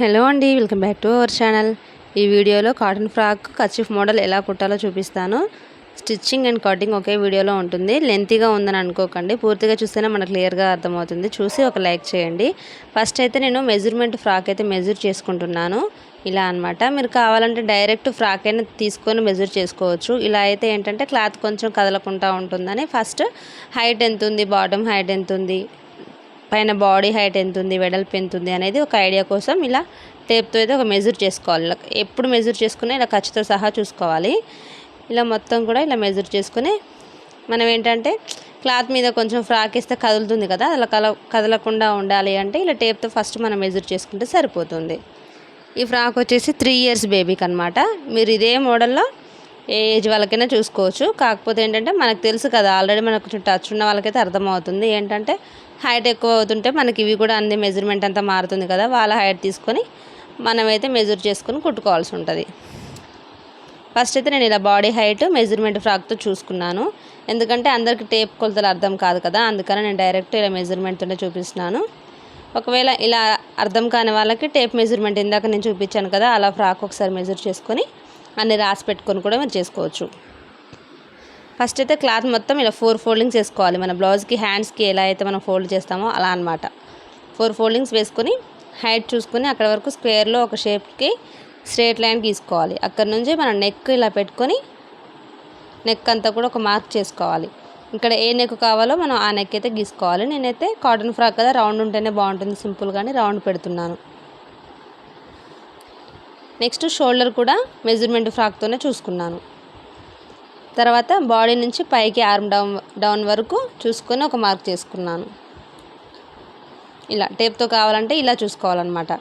Hello అండి welcome back to our channel. ఈ వీడియోలో కాటన్ ఫ్రాక్ కచ్చిఫ్ మోడల్ ఎలా కుట్టాలో చూపిస్తాను. స్టిచ్చింగ్ అండ్ కటింగ్ ఒకే వీడియోలో ఉంటుంది. లెంతీగా ఉందని అనుకోకండి. పూర్తిగా చూస్తేనే మనకు క్లియర్గా అర్థమవుతుంది. చూసి ఒక లైక్ చేయండి. ఫస్ట్ అయితే నేను మెజర్మెంట్ ఫ్రాక్ అయితే మెజర్ చేసుకుంటున్నాను. ఇలా అనమాట మీరు కావాలంటే డైరెక్ట్ ఫ్రాక్ అయినా తీసుకొని మెజర్ చేసుకోవచ్చు. ఇలా అయితే ఏంటంటే క్లాత్ కొంచెం కదలకుండా ఉంటుందని. ఫస్ట్ హైట్ ఎంత ఉంది? బాటమ్ హైట్ ఎంత ఉంది? పైన బాడీ హైట్ ఎంత ఉంది వెడల్పు ఎంత ఉంది అనేది ఒక ఐడియా కోసం ఇలా టేప్తో అయితే ఒక మెజర్ చేసుకోవాలి. ఎప్పుడు మెజర్ చేసుకున్నా ఇలా ఖర్చుతో సహా చూసుకోవాలి. ఇలా మొత్తం కూడా ఇలా మెజర్ చేసుకుని మనం ఏంటంటే క్లాత్ మీద కొంచెం ఫ్రాక్ ఇస్తే కదులుతుంది కదా అలా కల కదలకుండా ఉండాలి అంటే ఇలా టేప్తో ఫస్ట్ మనం మెజర్ చేసుకుంటే సరిపోతుంది. ఈ ఫ్రాక్ వచ్చేసి త్రీ ఇయర్స్ బేబీకి అనమాట మీరు ఇదే మోడల్లో ఏ ఏజ్ వాళ్ళకైనా చూసుకోవచ్చు. కాకపోతే ఏంటంటే మనకు తెలుసు కదా ఆల్రెడీ మనకు కొంచెం టచ్ ఉన్న వాళ్ళకైతే అర్థమవుతుంది. ఏంటంటే హైట్ ఎక్కువ అవుతుంటే మనకి ఇవి కూడా అన్ని మెజర్మెంట్ అంతా మారుతుంది కదా వాళ్ళ హైట్ తీసుకొని మనమైతే మెజర్ చేసుకొని కుట్టుకోవాల్సి ఉంటుంది. ఫస్ట్ అయితే నేను ఇలా బాడీ హైట్ మెజర్మెంట్ ఫ్రాక్తో చూసుకున్నాను. ఎందుకంటే అందరికి టేప్ కొలతలు అర్థం కాదు కదా అందుకని నేను డైరెక్ట్ ఇలా మెజర్మెంట్తోనే చూపిస్తున్నాను. ఒకవేళ ఇలా అర్థం కాని వాళ్ళకి టేప్ మెజర్మెంట్ ఇందాక నేను చూపించాను కదా అలా ఫ్రాక్ ఒకసారి మెజర్ చేసుకొని అన్ని రాసి పెట్టుకొని కూడా మీరు చేసుకోవచ్చు. ఫస్ట్ అయితే క్లాత్ మొత్తం ఇలా ఫోర్ ఫోల్డింగ్స్ వేసుకోవాలి. మన బ్లౌజ్కి హ్యాండ్స్కి ఎలా అయితే మనం ఫోల్డ్ చేస్తామో అలా అనమాట ఫోర్ ఫోల్డింగ్స్ వేసుకొని హైట్ చూసుకొని అక్కడ వరకు స్క్వేర్లో ఒక షేప్కి స్ట్రేట్ లైన్ గీసుకోవాలి. అక్కడ నుంచి మనం నెక్ ఇలా పెట్టుకొని నెక్ అంతా కూడా ఒక మార్క్ చేసుకోవాలి. ఇక్కడ ఏ నెక్ కావాలో మనం ఆ నెక్ అయితే గీసుకోవాలి. నేనైతే కాటన్ ఫ్రాక్ కదా రౌండ్ ఉంటేనే బాగుంటుంది. సింపుల్ కానీ రౌండ్ పెడుతున్నాను. నెక్స్ట్ షోల్డర్ కూడా మెజర్మెంట్ ఫ్రాక్తోనే చూసుకున్నాను. తర్వాత బాడీ నుంచి పైకి ఆర్మ్ డౌన్ డౌన్ వరకు చూసుకొని ఒక మార్క్ చేసుకున్నాను. ఇలా టేప్తో కావాలంటే ఇలా చూసుకోవాలన్నమాట.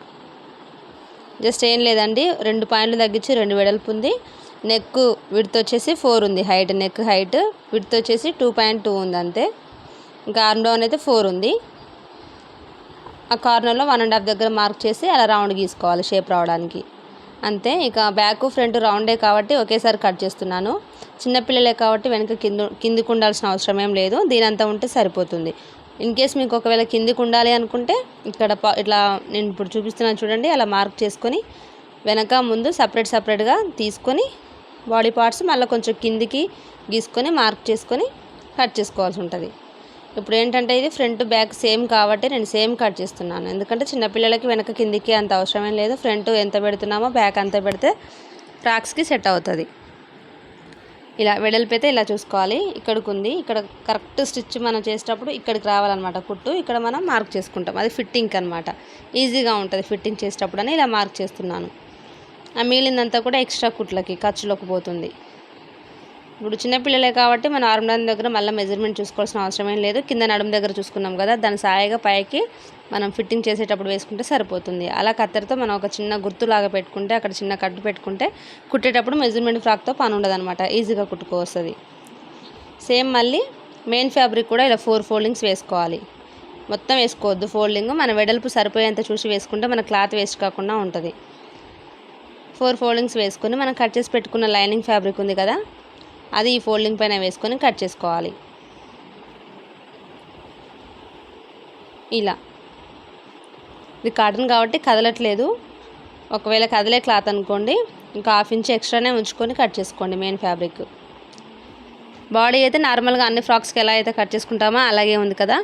జస్ట్ ఏం లేదండి రెండు పాయింట్లు తగ్గించి రెండు వెడల్పు ఉంది. నెక్ విడ్త్ వచ్చేసి ఫోర్ ఉంది హైట్ నెక్ హైట్ విడ్త్ వచ్చేసి టూ పాయింట్ టూ ఉంది అంతే. ఇంకా ఆర్మ్ డౌన్ అయితే ఫోర్ ఉంది. ఆ కార్నర్లో వన్ అండ్ హాఫ్ దగ్గర మార్క్ చేసి అలా రౌండ్ గీసుకోవాలి షేప్ రావడానికి. అంతే ఇక బ్యాక్ ఫ్రంట్ రౌండే కాబట్టి ఒకేసారి కట్ చేస్తున్నాను. చిన్నపిల్లలే కాబట్టి వెనక కింద కిందికి ఉండాల్సిన అవసరం ఏం లేదు. దీనంతా ఉంటే సరిపోతుంది. ఇన్ కేస్ మీకు ఒకవేళ కిందికి ఉండాలి అనుకుంటే ఇక్కడ ఇట్లా నేను ఇప్పుడు చూపిస్తున్నాను చూడండి అలా మార్క్ చేసుకొని వెనక ముందు సపరేట్ సపరేట్గా తీసుకొని బాడీ పార్ట్స్ మళ్ళీ కొంచెం కిందికి గీసుకొని మార్క్ చేసుకొని కట్ చేసుకోవాల్సి ఉంటుంది. ఇప్పుడు ఏంటంటే ఇది ఫ్రంట్ బ్యాక్ సేమ్ కాబట్టి నేను సేమ్ కట్ చేస్తున్నాను. ఎందుకంటే చిన్నపిల్లలకి వెనక కిందికి అంత అవసరమేం లేదు. ఫ్రంట్ ఎంత పెడుతున్నామో బ్యాక్ అంత పెడితే ఫ్రాక్స్కి సెట్ అవుతుంది. ఇలా వెడల్పైతే ఇలా చూసుకోవాలి. ఇక్కడికి ఉంది ఇక్కడ కరెక్ట్ స్టిచ్ మనం చేసేటప్పుడు ఇక్కడికి రావాలన్నమాట కుట్టు. ఇక్కడ మనం మార్క్ చేసుకుంటాం. అది ఫిట్టింగ్ అనమాట ఈజీగా ఉంటుంది ఫిట్టింగ్ చేసేటప్పుడు అని ఇలా మార్క్ చేస్తున్నాను. ఆ మిగిలిందంతా కూడా ఎక్స్ట్రా కుట్లకి ఖర్చులోకి పోతుంది. ఇప్పుడు చిన్నపిల్లలే కాబట్టి మన ఆర్మ్ దగ్గర మళ్ళీ మెజర్మెంట్ చూసుకోవాల్సిన అవసరం ఏం లేదు. కింద నడుము దగ్గర చూసుకున్నాం కదా దాని సాయిగా పైకి మనం ఫిట్టింగ్ చేసేటప్పుడు వేసుకుంటే సరిపోతుంది. అలా కత్తెరతో మనం ఒక చిన్న గుర్తులాగా పెట్టుకుంటే అక్కడ చిన్న కట్టు పెట్టుకుంటే కుట్టేటప్పుడు మెజర్మెంట్ ఫ్రాక్తో పని ఉండదన్నమాట. ఈజీగా కుట్టుకోవస్తుంది. సేమ్ మళ్ళీ మెయిన్ ఫ్యాబ్రిక్ కూడా ఇలా ఫోర్ ఫోల్డింగ్స్ వేసుకోవాలి. మొత్తం వేసుకోవద్దు. ఫోల్డింగ్ మన వెడల్పు సరిపోయేంత చూసి వేసుకుంటే మన క్లాత్ వేస్ట్ కాకుండా ఉంటుంది. ఫోర్ ఫోల్డింగ్స్ వేసుకొని మనం కట్ చేసి పెట్టుకున్న లైనింగ్ ఫ్యాబ్రిక్ ఉంది కదా అది ఈ ఫోల్డింగ్ పైన వేసుకొని కట్ చేసుకోవాలి. ఇలా. ఇది కాటన్ కాబట్టి కదలట్లేదు. ఒకవేళ కదిలే క్లాత్ అనుకోండి ఇంకా హాఫ్ ఇంచ్ ఎక్స్ట్రానే ఉంచుకొని కట్ చేసుకోండి మెయిన్ ఫ్యాబ్రిక్. బాడీ అయితే నార్మల్గా అన్ని ఫ్రాక్స్కి ఎలా అయితే కట్ చేసుకుంటామో అలాగే ఉంది కదా.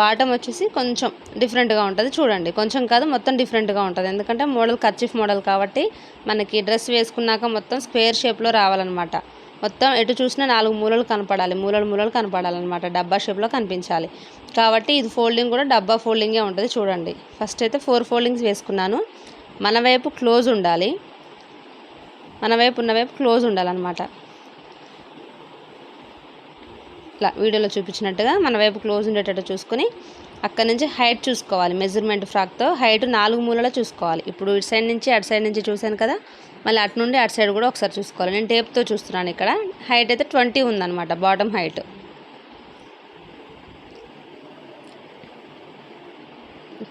బాటమ్ వచ్చేసి కొంచెం డిఫరెంట్గా ఉంటుంది. చూడండి కొంచెం కాదు మొత్తం డిఫరెంట్గా ఉంటుంది. ఎందుకంటే మోడల్ కర్చీఫ్ మోడల్ కాబట్టి మనకి డ్రెస్ వేసుకున్నాక మొత్తం స్క్వేర్ షేప్లో రావాలన్నమాట. మొత్తం ఎటు చూసినా నాలుగు మూలలు కనపడాలి. మూలలు మూలలు కనపడాలన్నమాట. డబ్బా షేప్లో కనిపించాలి. కాబట్టి ఇది ఫోల్డింగ్ కూడా డబ్బా ఫోల్డింగే ఉంటుంది చూడండి. ఫస్ట్ అయితే ఫోర్ ఫోల్డింగ్స్ వేసుకున్నాను. మన వైపు క్లోజ్ ఉండాలి. మన వైపు ఉన్న వైపు క్లోజ్ ఉండాలన్నమాట. ఇట్లా వీడియోలో చూపించినట్టుగా మన వైపు క్లోజ్ ఉండేటట్టు చూసుకొని అక్కడ నుంచి హైట్ చూసుకోవాలి. మెజర్మెంట్ ఫ్రాక్తో హైట్ నాలుగు మూలలో చూసుకోవాలి. ఇప్పుడు ఇటు సైడ్ నుంచి అటు సైడ్ నుంచి చూశాను కదా మళ్ళీ అటు నుండి అటు సైడ్ కూడా ఒకసారి చూసుకోవాలి. నేను టేప్తో చూస్తున్నాను ఇక్కడ. హైట్ అయితే ట్వంటీ ఉందన్నమాట బాటమ్ హైట్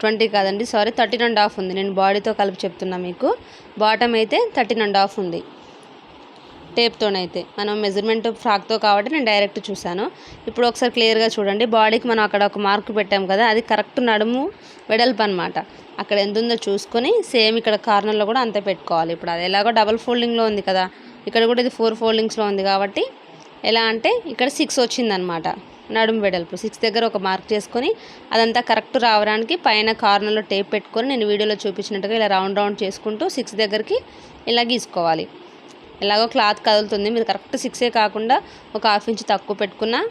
ట్వంటీ కాదండి సారీ థర్టీన్ అండ్ హాఫ్ ఉంది. నేను బాడీతో కలిపి చెప్తున్నా మీకు. బాటమ్ అయితే థర్టీన్ అండ్ హాఫ్ ఉంది. టేప్తోనైతే. మనం మెజర్మెంట్ ఫ్రాక్తో కాబట్టి నేను డైరెక్ట్ చూశాను. ఇప్పుడు ఒకసారి క్లియర్గా చూడండి. బాడీకి మనం అక్కడ ఒక మార్క్ పెట్టాం కదా అది కరెక్ట్ నడుము వెడల్పు అనమాట అక్కడ ఎంత ఉందో చూసుకొని సేమ్ ఇక్కడ కార్నర్లో కూడా అంతే పెట్టుకోవాలి. ఇప్పుడు అది ఎలాగో డబల్ ఫోల్డింగ్లో ఉంది కదా ఇక్కడ కూడా ఇది ఫోర్ ఫోల్డింగ్స్లో ఉంది కాబట్టి ఎలా అంటే ఇక్కడ సిక్స్ వచ్చిందనమాట నడుము వెడల్పు. సిక్స్ దగ్గర ఒక మార్క్ చేసుకొని అదంతా కరెక్ట్ రావడానికి పైన కార్నర్లో టేప్ పెట్టుకొని నేను వీడియోలో చూపించినట్టుగా ఇలా రౌండ్ రౌండ్ చేసుకుంటూ సిక్స్ దగ్గరికి ఇలా గీసుకోవాలి. ఎలాగో క్లాత్ కదులుతుంది. మీరు కరెక్ట్ సిక్సే కాకుండా ఒక హాఫ్ ఇంచ్ తక్కువ పెట్టుకున్నా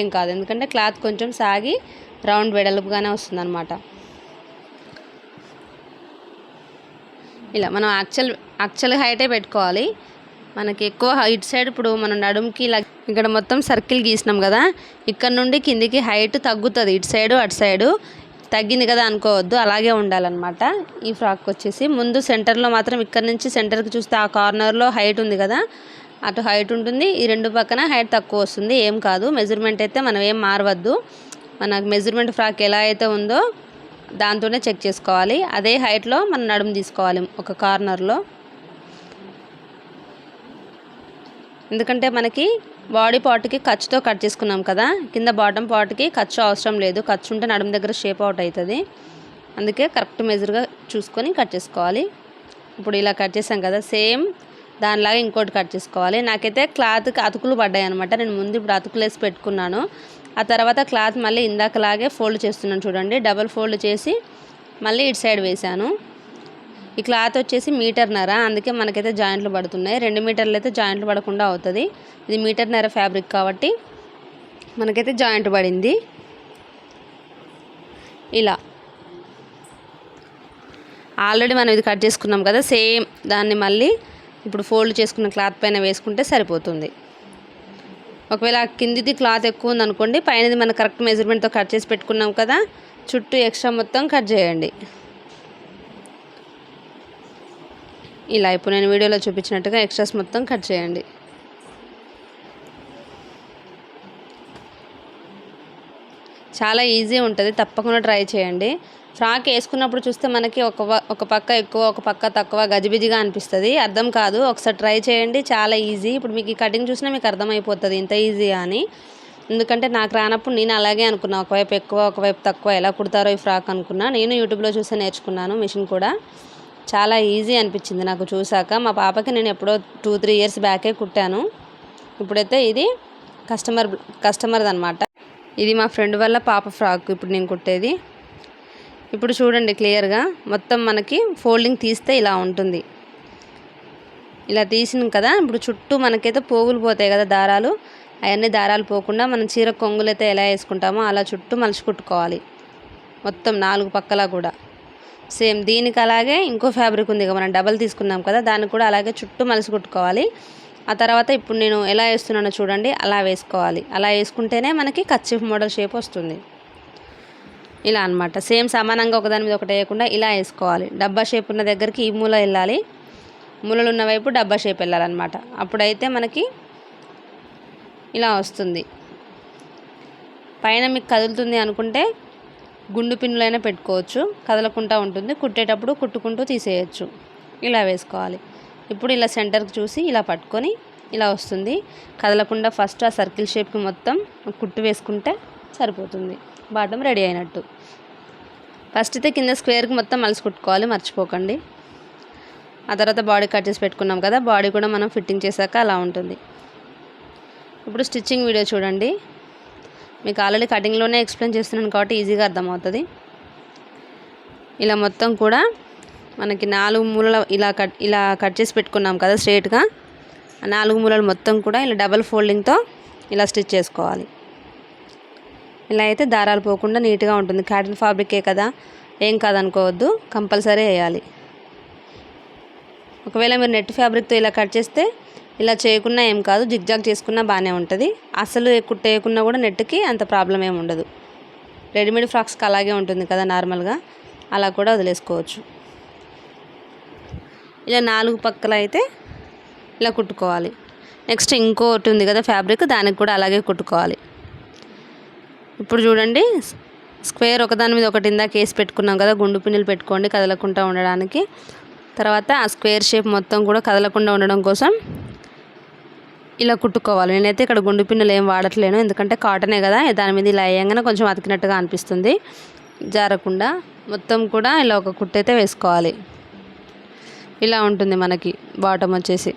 ఏం కాదు. ఎందుకంటే క్లాత్ కొంచెం సాగి రౌండ్ వెడల్పుగానే వస్తుందన్నమాట. ఇలా మనం యాక్చువల్ యాక్చువల్ హైటే పెట్టుకోవాలి. మనకి ఎక్కువ ఇటు సైడ్ ఇప్పుడు మనం నడుముకి ఇలా ఇక్కడ మొత్తం సర్కిల్ గీసినాం కదా. ఇక్కడ నుండి కిందికి హైట్ తగ్గుతుంది. ఇటు సైడు అటు సైడు తగ్గింది కదా అనుకోవద్దు అలాగే ఉండాలన్నమాట. ఈ ఫ్రాక్ వచ్చేసి ముందు సెంటర్లో మాత్రం ఇక్కడ నుంచి సెంటర్కి చూస్తే ఆ కార్నర్లో హైట్ ఉంది కదా అటు హైట్ ఉంటుంది ఈ రెండు పక్కన హైట్ తక్కువ వస్తుంది ఏం కాదు మెజర్మెంట్ అయితే మనం ఏం మారవద్దు. మనకు మెజర్మెంట్ ఫ్రాక్ ఎలా అయితే ఉందో దాంతోనే చెక్ చేసుకోవాలి. అదే హైట్లో మనం నడుము తీసుకోవాలి ఒక కార్నర్లో. ఎందుకంటే మనకి బాడీ పార్ట్కి ఖర్చుతో కట్ చేసుకున్నాం కదా కింద బాటమ్ పార్ట్కి ఖర్చు అవసరం లేదు. ఖర్చు ఉంటే నడుము దగ్గర షేప్ అవుట్ అవుతుంది. అందుకే కరెక్ట్ మెజర్గా చూసుకొని కట్ చేసుకోవాలి. ఇప్పుడు ఇలా కట్ చేసాం కదా సేమ్ దానిలాగా ఇంకోటి కట్ చేసుకోవాలి. నాకైతే క్లాత్కి అతుకులు పడ్డాయి అనమాట నేను ముందు ఇప్పుడు అతుకులు వేసి పెట్టుకున్నాను. ఆ తర్వాత క్లాత్ మళ్ళీ ఇందాకలాగే ఫోల్డ్ చేస్తున్నాను చూడండి. డబల్ ఫోల్డ్ చేసి మళ్ళీ ఇటు సైడ్ వేసాను ఈ క్లాత్ వచ్చేసి మీటర్నర అందుకే మనకైతే జాయింట్లు పడుతున్నాయి. రెండు మీటర్లు అయితే జాయింట్లు పడకుండా అవుతుంది. ఇది మీటర్నర ఫ్యాబ్రిక్ కాబట్టి మనకైతే జాయింట్ పడింది. ఇలా. ఆల్రెడీ మనం ఇది కట్ చేసుకున్నాం కదా సేమ్ దాన్ని మళ్ళీ ఇప్పుడు ఫోల్డ్ చేసుకున్న క్లాత్ పైన వేసుకుంటే సరిపోతుంది. ఒకవేళ కిందిది క్లాత్ ఎక్కువ ఉంది అనుకోండి పైనది మనం కరెక్ట్ మెజర్మెంట్తో కట్ చేసి పెట్టుకున్నాం కదా చుట్టూ ఎక్స్ట్రా మొత్తం కట్ చేయండి. ఇలా ఇప్పుడు నేను వీడియోలో చూపించినట్టుగా ఎక్స్ట్రాస్ మొత్తం కట్ చేయండి. చాలా ఈజీ ఉంటుంది తప్పకుండా ట్రై చేయండి. ఫ్రాక్ వేసుకున్నప్పుడు చూస్తే మనకి ఒక ఒక పక్క ఎక్కువ ఒక పక్క తక్కువ గజిబిజిగా అనిపిస్తుంది. అర్థం కాదు ఒకసారి ట్రై చేయండి చాలా ఈజీ ఇప్పుడు మీకు ఈ కటింగ్ చూసినా మీకు అర్థమైపోతుంది ఇంత ఈజీ అని. ఎందుకంటే నాకు రానప్పుడు నేను అలాగే అనుకున్నా ఒకవైపు ఎక్కువ ఒకవైపు తక్కువ ఎలా కుడతారో ఈ ఫ్రాక్ అనుకున్నా. నేను యూట్యూబ్లో చూసి నేర్చుకున్నాను మిషన్ కూడా. చాలా ఈజీ అనిపించింది నాకు చూసాక మా పాపకి నేను ఎప్పుడో టూ త్రీ ఇయర్స్ బ్యాకే కుట్టాను. ఇప్పుడైతే ఇది కస్టమర్ కస్టమర్ది అనమాట ఇది మా ఫ్రెండ్ వల్ల పాప ఫ్రాక్ ఇప్పుడు నేను కుట్టేది. ఇప్పుడు చూడండి క్లియర్గా మొత్తం మనకి ఫోల్డింగ్ తీస్తే ఇలా ఉంటుంది. ఇలా తీసినాం కదా ఇప్పుడు చుట్టూ మనకైతే పోగులు పోతాయి కదా దారాలు. అవన్నీ దారాలు పోకుండా మనం చీర కొంగులు అయితే ఎలా వేసుకుంటామో అలా చుట్టూ మలిచి కుట్టుకోవాలి మొత్తం నాలుగు పక్కలా కూడా. సేమ్ దీనికి అలాగే ఇంకో ఫ్యాబ్రిక్ ఉంది మనం డబల్ తీసుకున్నాం కదా దాన్ని కూడా అలాగే చుట్టూ మలిసి కుట్టుకోవాలి. ఆ తర్వాత ఇప్పుడు నేను ఎలా వేస్తున్నానో చూడండి అలా వేసుకోవాలి. అలా వేసుకుంటేనే మనకి కచ్చిఫ్ మోడల్ షేప్ వస్తుంది. ఇలా అనమాట సేమ్ సమానంగా ఒకదాని మీద ఒకటి వేయకుండా ఇలా వేసుకోవాలి. డబ్బా షేప్ ఉన్న దగ్గరికి ఈ మూల వెళ్ళాలి. మూలలు ఉన్న వైపు డబ్బా షేప్ వెళ్ళాలన్నమాట. అప్పుడైతే మనకి ఇలా వస్తుంది. పైన మీకు కదులుతుంది అనుకుంటే గుండు పిన్నులైనా పెట్టుకోవచ్చు. కదలకుండా ఉంటుంది. కుట్టేటప్పుడు కుట్టుకుంటూ తీసేయచ్చు. ఇలా వేసుకోవాలి. ఇప్పుడు ఇలా సెంటర్కి చూసి ఇలా పట్టుకొని ఇలా వస్తుంది. కదలకుండా ఫస్ట్ ఆ సర్కిల్ షేప్కి మొత్తం కుట్టు వేసుకుంటే సరిపోతుంది. బాటమ్ రెడీ అయినట్టు. ఫస్ట్ అయితే కింద స్క్వేర్కి మొత్తం మలిసి కుట్టుకోవాలి. మర్చిపోకండి. ఆ తర్వాత బాడీ కట్ చేసి పెట్టుకున్నాం కదా బాడీ కూడా మనం ఫిట్టింగ్ చేశాక అలా ఉంటుంది. ఇప్పుడు స్టిచ్చింగ్ వీడియో చూడండి. మీకు ఆల్రెడీ కటింగ్లోనే ఎక్స్ప్లెయిన్ చేస్తున్నాను కాబట్టి ఈజీగా అర్థమవుతుంది. ఇలా మొత్తం కూడా మనకి నాలుగు మూలల ఇలా కట్ ఇలా కట్ చేసి పెట్టుకున్నాం కదా స్ట్రేట్గా ఆ నాలుగు మూలలు మొత్తం కూడా ఇలా డబల్ ఫోల్డింగ్తో ఇలా స్టిచ్ చేసుకోవాలి. ఇలా అయితే దారాలు పోకుండా నీట్గా ఉంటుంది. కాటన్ ఫ్యాబ్రికే కదా? ఏం కాదనుకోవద్దు. కంపల్సరీ వేయాలి. ఒకవేళ మీరు నెట్ ఫ్యాబ్రిక్తో ఇలా కట్ చేస్తే ఇలా చేయకున్నా ఏం కాదు జిగ్జాగ్ చేసుకున్నా బాగానే ఉంటుంది. అసలు కుట్టేయకున్నా కూడా నెట్కి అంత ప్రాబ్లం ఏమి ఉండదు. రెడీమేడ్ ఫ్రాక్స్కి అలాగే ఉంటుంది కదా నార్మల్గా. అలా కూడా వదిలేసుకోవచ్చు. ఇలా నాలుగు పక్కల అయితే ఇలా కుట్టుకోవాలి. నెక్స్ట్ ఇంకోటి ఉంది కదా ఫ్యాబ్రిక్ దానికి కూడా అలాగే కుట్టుకోవాలి. ఇప్పుడు చూడండి స్క్వేర్ ఒకదాని మీద ఒకటి ఇందాక వేసి పెట్టుకున్నాం కదా గుండు పిన్నులు పెట్టుకోండి కదలకుండా ఉండడానికి. తర్వాత ఆ స్క్వేర్ షేప్ మొత్తం కూడా కదలకుండా ఉండడం కోసం ఇలా కుట్టుకోవాలి. నేనైతే ఇక్కడ గుండు పిన్నులు ఏం వాడట్లేను. ఎందుకంటే కాటనే కదా దాని మీద ఇలా వేయంగానే కొంచెం అతికినట్టుగా అనిపిస్తుంది. జారకుండా మొత్తం కూడా ఇలా ఒక కుట్టైతే వేసుకోవాలి. ఇలా ఉంటుంది మనకి బాటమ్ వచ్చేసి.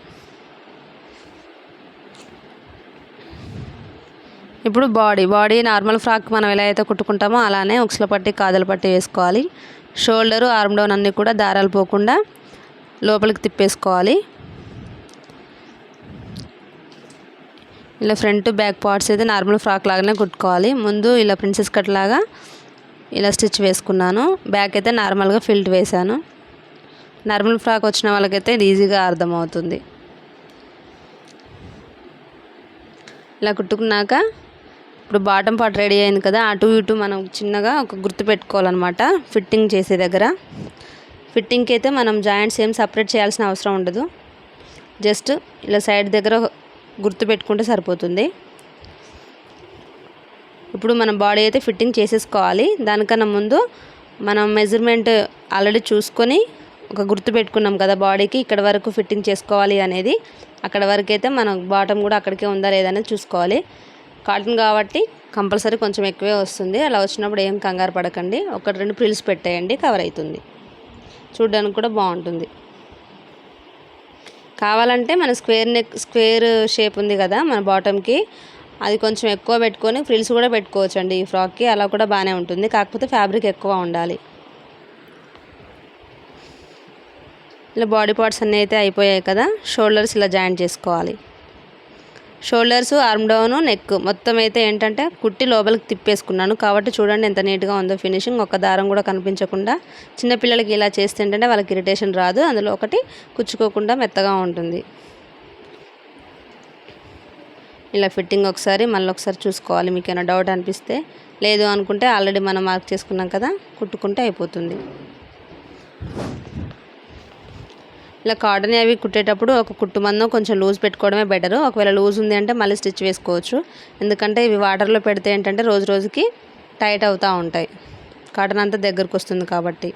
ఇప్పుడు బాడీ బాడీ నార్మల్ ఫ్రాక్ మనం ఎలా అయితే కుట్టుకుంటామో అలానే ఉక్సుల పట్టి కాదల పట్టి వేసుకోవాలి. షోల్డరు ఆర్మ్ డౌన్ అన్నీ కూడా దారాలు పోకుండా లోపలికి తిప్పేసుకోవాలి. ఇలా ఫ్రంట్ బ్యాక్ పార్ట్స్ అయితే నార్మల్ ఫ్రాక్ లాగానే కుట్టుకోవాలి. ముందు ఇలా ప్రిన్సెస్ కట్ లాగా ఇలా స్టిచ్ వేసుకున్నాను. బ్యాక్ అయితే నార్మల్గా ఫిల్ట్ వేశాను. నార్మల్ ఫ్రాక్ వచ్చిన వాళ్ళకైతే ఇది ఈజీగా అర్థమవుతుంది. ఇలా కుట్టుకున్నాక ఇప్పుడు బాటమ్ పార్ట్ రెడీ అయింది కదా అటు ఇటు మనం చిన్నగా ఒక గుర్తు పెట్టుకోవాలన్నమాట ఫిట్టింగ్ చేసే దగ్గర. ఫిట్టింగ్కి అయితే మనం జాయింట్స్ ఏం సపరేట్ చేయాల్సిన అవసరం ఉండదు. జస్ట్ ఇలా సైడ్ దగ్గర గుర్తు పెట్టుకుంటే సరిపోతుంది. ఇప్పుడు మనం బాడీ అయితే ఫిట్టింగ్ చేసేసుకోవాలి. దానికన్నా ముందు మనం మెజర్మెంట్ ఆల్రెడీ చూసుకొని ఒక గుర్తు పెట్టుకున్నాం కదా బాడీకి ఇక్కడ వరకు ఫిట్టింగ్ చేసుకోవాలి అనేది. అక్కడ వరకు అయితే మన బాటమ్ కూడా అక్కడికే ఉందా లేదా అనేది చూసుకోవాలి. కాటన్ కాబట్టి కంపల్సరీ కొంచెం ఎక్కువే వస్తుంది. అలా వచ్చినప్పుడు ఏం కంగారు పడకండి. ఒకటి రెండు ప్రిల్స్ పెట్టేయండి కవర్ అవుతుంది. చూడడానికి కూడా బాగుంటుంది. కావాలంటే మన స్క్వేర్ నెక్ స్క్వేర్ షేప్ ఉంది కదా మన బాటమ్కి. అది కొంచెం ఎక్కువ పెట్టుకొని ఫ్రిల్స్ కూడా పెట్టుకోవచ్చు అండి ఈ ఫ్రాక్కి. అలా కూడా బాగానే ఉంటుంది. కాకపోతే ఫ్యాబ్రిక్ ఎక్కువ ఉండాలి. ఇలా బాడీ పార్ట్స్ అన్నీ అయితే అయిపోయాయి కదా. షోల్డర్స్ ఇలా జాయింట్ చేసుకోవాలి. Shoulders arm down neck. మొత్తం అయితే ఏంటంటే కుట్టి లోపలికి తిప్పేసుకున్నాను. కాబట్టి చూడండి ఎంత నీట్గా ఉందో ఫినిషింగ్. ఒక దారం కూడా కనిపించకుండా చిన్నపిల్లలకి ఇలా చేస్తే ఏంటంటే వాళ్ళకి ఇరిటేషన్ రాదు. అందులో ఒకటి కుచ్చుకోకుండా మెత్తగా ఉంటుంది. ఇలా ఫిట్టింగ్ ఒకసారి మళ్ళీ ఒకసారి చూసుకోవాలి. మీకు ఏమైనా డౌట్ అనిపిస్తే లేదు అనుకుంటే ఆల్రెడీ మనం మార్క్ చేసుకున్నాం కదా కుట్టుకుంటే అయిపోతుంది. ఇలా కాటన్ అవి కుట్టేటప్పుడు ఒక కుట్టు మందం కొంచెం లూజ్ పెట్టుకోవడమే బెటర్ ఒకవేళ లూజ్ ఉంది అంటే మళ్ళీ స్టిచ్ వేసుకోవచ్చు. ఎందుకంటే ఇవి వాటర్లో పెడితే ఏంటంటే రోజు రోజుకి టైట్ అవుతూ ఉంటాయి. కాటన్ అంతా దగ్గరకు వస్తుంది కాబట్టి.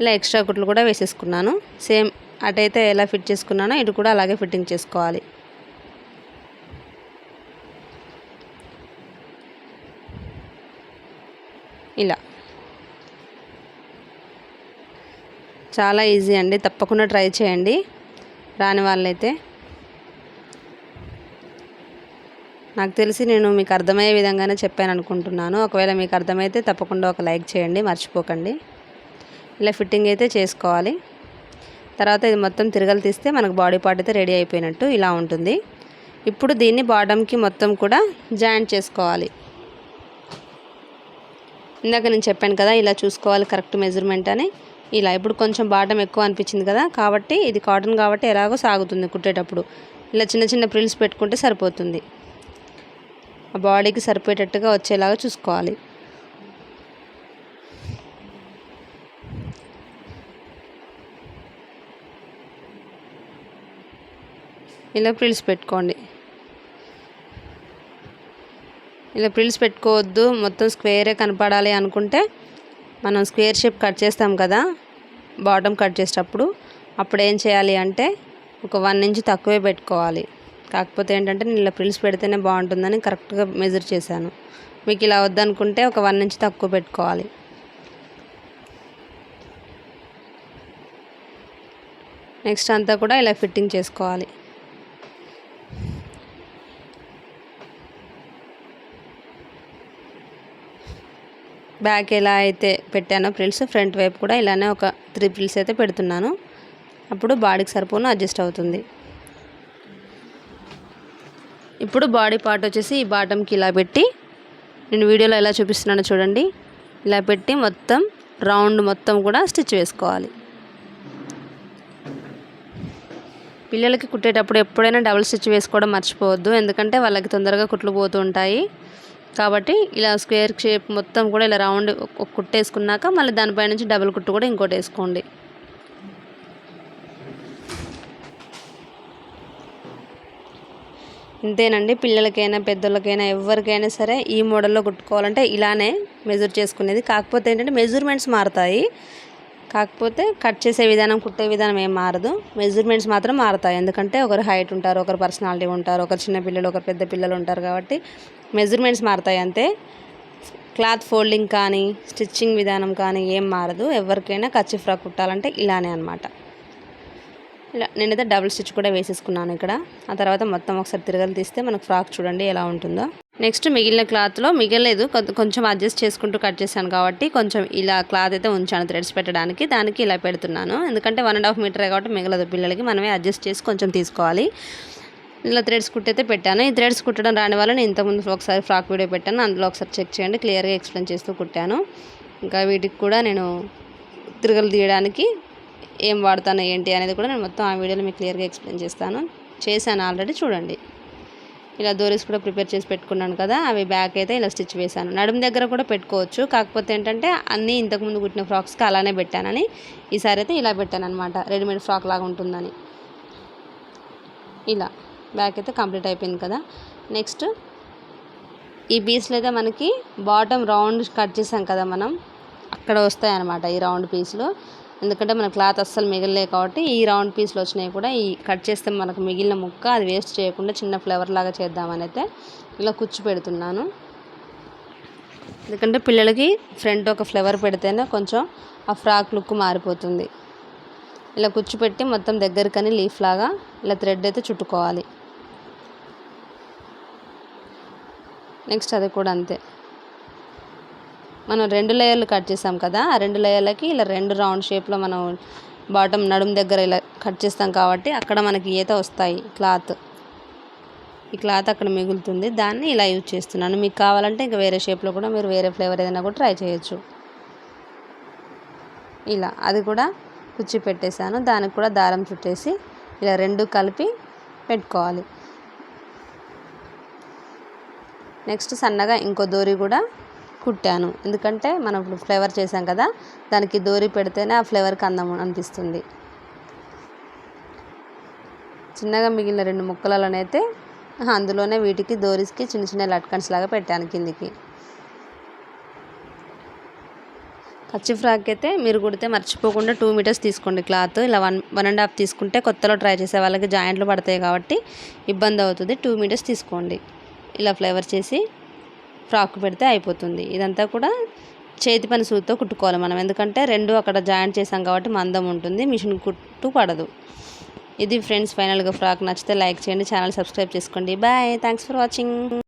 ఇలా ఎక్స్ట్రా కుట్లు కూడా వేసేసుకున్నాను. సేమ్ అటైతే ఎలా ఫిట్ చేసుకున్నానో ఇటు కూడా అలాగే ఫిట్టింగ్ చేసుకోవాలి. ఇలా. చాలా ఈజీ అండి. తప్పకుండా ట్రై చేయండి. రాని వాళ్ళైతే. నాకు తెలిసి నేను మీకు అర్థమయ్యే విధంగానే చెప్పాను అనుకుంటున్నాను. ఒకవేళ మీకు అర్థమైతే తప్పకుండా ఒక లైక్ చేయండి. మర్చిపోకండి. ఇలా ఫిట్టింగ్ అయితే చేసుకోవాలి. తర్వాత ఇది మొత్తం తిరగలు తీస్తే మనకు బాడీ పార్ట్ అయితే రెడీ అయిపోయినట్టు ఇలా ఉంటుంది. ఇప్పుడు దీన్ని బాటమ్కి మొత్తం కూడా జాయింట్ చేసుకోవాలి. ఇందాక నేను చెప్పాను కదా ఇలా చూసుకోవాలి కరెక్ట్ మెజర్మెంట్ అని. ఇలా ఇప్పుడు కొంచెం బాటం ఎక్కువ అనిపించింది కదా కాబట్టి ఇది కాటన్ కాబట్టి ఎలాగో సాగుతుంది కుట్టేటప్పుడు. ఇలా చిన్న చిన్న ప్రిల్స్ పెట్టుకుంటే సరిపోతుంది. ఆ బాడీకి సరిపోయేటట్టుగా వచ్చేలాగా చూసుకోవాలి. ఇలా ప్రిల్స్ పెట్టుకోండి. ఇలా ప్రిల్స్ పెట్టుకోవద్దు మొత్తం స్క్వేరే కనపడాలి అనుకుంటే మనం స్క్వేర్ షేప్ కట్ చేస్తాం కదా బాటమ్ కట్ చేసేటప్పుడు అప్పుడు ఏం చేయాలి అంటే ఒక వన్ ఇంచ్ తక్కువే పెట్టుకోవాలి. కాకపోతే ఏంటంటే నేను ఇలా ప్రిల్స్ పెడితేనే బాగుంటుందని కరెక్ట్గా మెజర్ చేశాను. మీకు ఇలా వద్దనుకుంటే ఒక వన్ ఇంచ్ తక్కువ పెట్టుకోవాలి. నెక్స్ట్ అంతా కూడా ఇలా ఫిట్టింగ్ చేసుకోవాలి. బ్యాక్ ఎలా అయితే పెట్టానో ప్రిల్స్ ఫ్రంట్ వైపు కూడా ఇలానే ఒక త్రీ ప్రిల్స్ అయితే పెడుతున్నాను. అప్పుడు బాడీకి సరిపోను అడ్జస్ట్ అవుతుంది. ఇప్పుడు బాడీ పార్ట్ వచ్చేసి ఈ బాటంకి ఇలా పెట్టి నేను వీడియోలో ఎలా చూపిస్తున్నానో చూడండి. ఇలా పెట్టి మొత్తం రౌండ్ మొత్తం కూడా స్టిచ్ వేసుకోవాలి. పిల్లలకి కుట్టేటప్పుడు ఎప్పుడైనా డబుల్ స్టిచ్ వేసుకోవడం మర్చిపోవద్దు ఎందుకంటే వాళ్ళకి తొందరగా కుట్లు పోతూ ఉంటాయి. కాబట్టి ఇలా స్క్వేర్ షేప్ మొత్తం కూడా ఇలా రౌండ్ ఒక వేసుకున్నాక మళ్ళీ దానిపై నుంచి డబుల్ కుట్టు కూడా ఇంకోటి వేసుకోండి. ఇంతేనండి పిల్లలకైనా పెద్దలకైనా ఎవరికైనా సరే ఈ మోడల్లో కుట్టుకోవాలంటే ఇలానే మెజర్ చేసుకునేది. కాకపోతే ఏంటంటే మెజర్మెంట్స్ మారుతాయి. కాకపోతే కట్ చేసే విధానం కుట్టే విధానం ఏం మారదు. మెజర్మెంట్స్ మాత్రం మారుతాయి. ఎందుకంటే ఒకరు హైట్ ఉంటారు ఒకరు పర్సనాలిటీ ఉంటారు ఒకరు చిన్న పిల్లలు ఒకరు పెద్ద పిల్లలు ఉంటారు కాబట్టి మెజర్మెంట్స్ మారుతాయి అంతే. క్లాత్ ఫోల్డింగ్ కానీ స్టిచ్చింగ్ విధానం కానీ ఏం మారదు. ఎవరికైనా కచ్చి ఫ్రాక్ కుట్టాలంటే ఇలానే అనమాట ఇలా నేనైతే డబుల్ స్టిచ్ కూడా వేసేసుకున్నాను ఇక్కడ. ఆ తర్వాత మొత్తం ఒకసారి తిరగలు తీస్తే మనకు ఫ్రాక్ చూడండి ఎలా ఉంటుందో. నెక్స్ట్ మిగిలిన క్లాత్లో మిగలేదు. కొంచెం అడ్జస్ట్ చేసుకుంటూ కట్ చేశాను కాబట్టి కొంచెం ఇలా క్లాత్ అయితే ఉంచాను థ్రెడ్స్ పెట్టడానికి. దానికి ఇలా పెడుతున్నాను. ఎందుకంటే వన్ అండ్ హాఫ్ మీటరే కాబట్టి మిగలదు. పిల్లలకి మనమే అడ్జస్ట్ చేసి కొంచెం తీసుకోవాలి. ఇలా థ్రెడ్స్ కుట్టయితే పెట్టాను. ఈ థ్రెడ్స్ కుట్టడం రాని వల్ల నేను ఇంతకుముందు ఒకసారి ఫ్రాక్ వీడియో పెట్టాను. అందులో ఒకసారి చెక్ చేయండి. క్లియర్గా ఎక్స్ప్లెయిన్ చేస్తూ కుట్టాను. ఇంకా వీటికి కూడా నేను తిరగలు తీయడానికి ఏం వాడతాను ఏంటి అనేది కూడా నేను మొత్తం ఆ వీడియోలో మీకు క్లియర్గా ఎక్స్ప్లెయిన్ చేస్తాను. చేశాను ఆల్రెడీ చూడండి. ఇలా దోరీస్ కూడా ప్రిపేర్ చేసి పెట్టుకున్నాను కదా అవి బ్యాక్ అయితే ఇలా స్టిచ్ వేశాను. నడుము దగ్గర కూడా పెట్టుకోవచ్చు. కాకపోతే ఏంటంటే అన్నీ ఇంతకుముందు కుట్టిన ఫ్రాక్స్కి అలానే పెట్టానని ఈసారి అయితే ఇలా పెట్టాను అనమాట రెడీమేడ్ ఫ్రాక్ లాగా ఉంటుందని. ఇలా. బ్యాక్ అయితే కంప్లీట్ అయిపోయింది కదా. నెక్స్ట్ ఈ పీస్లో అయితే మనకి బాటమ్ రౌండ్ కట్ చేసాం కదా మనం. అక్కడ వస్తాయన్నమాట ఈ రౌండ్ పీసులు ఎందుకంటే మన క్లాత్ అస్సలు మిగలలే కాబట్టి ఈ రౌండ్ పీసులు వచ్చినాయి కూడా. ఈ కట్ చేస్తే మనకు మిగిలిన ముక్క అది వేస్ట్ చేయకుండా చిన్న ఫ్లేవర్ లాగా చేద్దామని అయితే ఇలా కుచ్చు పెడుతున్నాను. ఎందుకంటే పిల్లలకి ఫ్రంట్ ఒక ఫ్లేవర్ పెడితేనే కొంచెం ఆ ఫ్రాక్ లుక్ మారిపోతుంది. ఇలా కుచ్చిపెట్టి మొత్తం దగ్గరకని లీఫ్ లాగా ఇలా థ్రెడ్ అయితే చుట్టుకోవాలి. నెక్స్ట్ అది కూడా అంతే. మనం రెండు లేయర్లు కట్ చేసాం కదా ఆ రెండు లేయర్లకి ఇలా రెండు రౌండ్ షేప్లో మనం బాటమ్ నడుము దగ్గర ఇలా కట్ చేస్తాం కాబట్టి అక్కడ మనకి ఈత వస్తాయి క్లాత్. ఈ క్లాత్ అక్కడ మిగులుతుంది. దాన్ని ఇలా యూజ్ చేస్తున్నాను. మీకు కావాలంటే ఇంకా వేరే షేప్లో కూడా మీరు వేరే ఫ్లేవర్ ఏదైనా కూడా ట్రై చేయొచ్చు. ఇలా అది కూడా కుచ్చి పెట్టేశాను. దానికి కూడా దారం చుట్టేసి ఇలా రెండు కలిపి పెట్టుకోవాలి. నెక్స్ట్ సన్నగా ఇంకో దోరి కూడా కుట్టాను. ఎందుకంటే మనం ఇప్పుడు ఫ్లేవర్ చేసాం కదా దానికి దోరి పెడితేనే ఆ ఫ్లేవర్కి అందం అనిపిస్తుంది. చిన్నగా మిగిలిన రెండు ముక్కలలోనైతే అందులోనే వీటికి దోరిస్కి చిన్న చిన్న లట్కన్స్ లాగా పెట్టాను కిందికి. కచ్చి ఫ్రాక్ అయితే మీరు కుడితే మర్చిపోకుండా టూ మీటర్స్ తీసుకోండి క్లాత్. ఇలా వన్ వన్ అండ్ హాఫ్ తీసుకుంటే కొత్తలో ట్రై చేసే వాళ్ళకి జాయింట్లు పడతాయి కాబట్టి ఇబ్బంది అవుతుంది. టూ మీటర్స్ తీసుకోండి. ఇలా ఫ్లేవర్ చేసి ఫ్రాక్ పెడితే అయిపోతుంది. ఇదంతా కూడా చేతి పని సూదితో కుట్టుకోవాలి మనం. ఎందుకంటే రెండు అక్కడ జాయింట్ చేసాం కాబట్టి మందం ఉంటుంది మిషన్ కుట్టు పడదు. ఇది ఫ్రెండ్స్ ఫైనల్గా ఫ్రాక్ నచ్చితే లైక్ చేయండి ఛానల్ సబ్స్క్రైబ్ చేసుకోండి. Bye thanks for watching